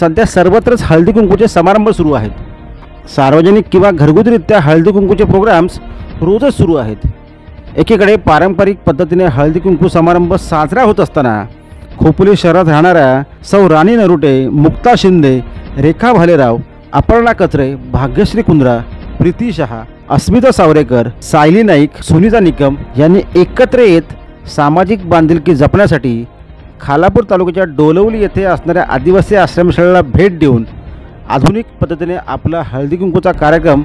सध्या सर्वत्रच हळदी कुंकूचे समारंभ सुरू आहेत. सार्वजनिक किंवा घरगुतीरित्या हळदी कुंकूचे प्रोग्राम्स रोजच सुरू आहेत. एकीकडे पारंपरिक पद्धतीने हळदी कुंकू समारंभ साजरा होत असताना खोपोली शहरात राहणाऱ्या सौ राणी नरुटे मुक्ता शिंदे रेखा भालेराव अपर्णा कचरे भाग्यश्री कुंद्रा प्रीती शहा अस्मिता सावरेकर सायली नाईक सुनीता निकम यांनी एकत्र येत सामाजिक बांधिलकी जपण्यासाठी खालापूर तालुक्याच्या डोलवली येथे असणाऱ्या आदिवासी आश्रमशाळेला भेट देऊन आधुनिक पद्धतीने आपला हळदी कुंकूचा कार्यक्रम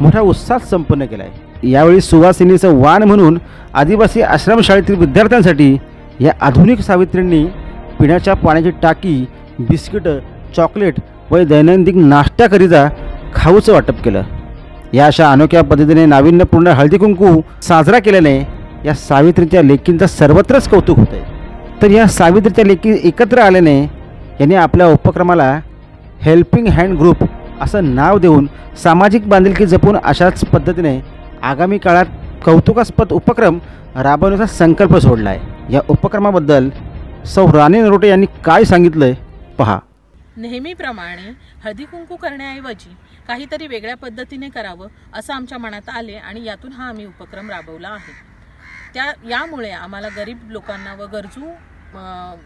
मोठ्या उत्साहात संपन्न केला आहे यावेळी सुवासिनीचं वाण म्हणून आदिवासी आश्रमशाळेतील विद्यार्थ्यांसाठी या आधुनिक सावित्रींनी पिण्याच्या पाण्याची टाकी बिस्किटं चॉकलेट व दैनंदिन नाश्त्याकरिता खाऊचं वाटप केलं. या अशा अनोख्या पद्धतीने नाविन्यपूर्ण हळदी कुंकू साजरा केल्याने या सावित्रीच्या लेकींचं सर्वत्रच कौतुक होत आहे तर या सावित्रीच्या लेखी एकत्र आल्याने यांनी आपल्या उपक्रमाला हेल्पिंग हँड ग्रुप असं नाव देऊन सामाजिक बांधिलकी जपून अशाच पद्धतीने आगामी काळात कौतुकास्पद उपक्रम राबवण्याचा संकल्प सोडला आहे या उपक्रमाबद्दल सौ राणी नरोटे यांनी काय सांगितलं आहे पहा. नेहमीप्रमाणे हळदीकुंकू करण्याऐवजी काहीतरी वेगळ्या पद्धतीने करावं असं आमच्या मनात आले आणि यातून हा आम्ही उपक्रम राबवला आहे. त्या यामुळे आम्हाला गरीब लोकांना व गरजू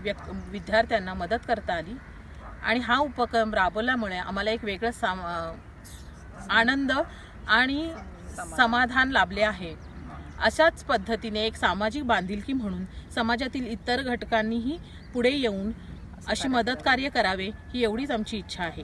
व्यक् विद्यार्थ्यांना मदत करता आली. आणि हा उपक्रम राबवल्यामुळे आम्हाला एक वेगळं साम आनंद आणि समाधान लाभले आहे. अशाच पद्धतीने एक सामाजिक बांधिलकी म्हणून समाजातील इतर घटकांनीही पुढे येऊन अशी मदत कार्य करावे ही एवढीच आमची इच्छा आहे.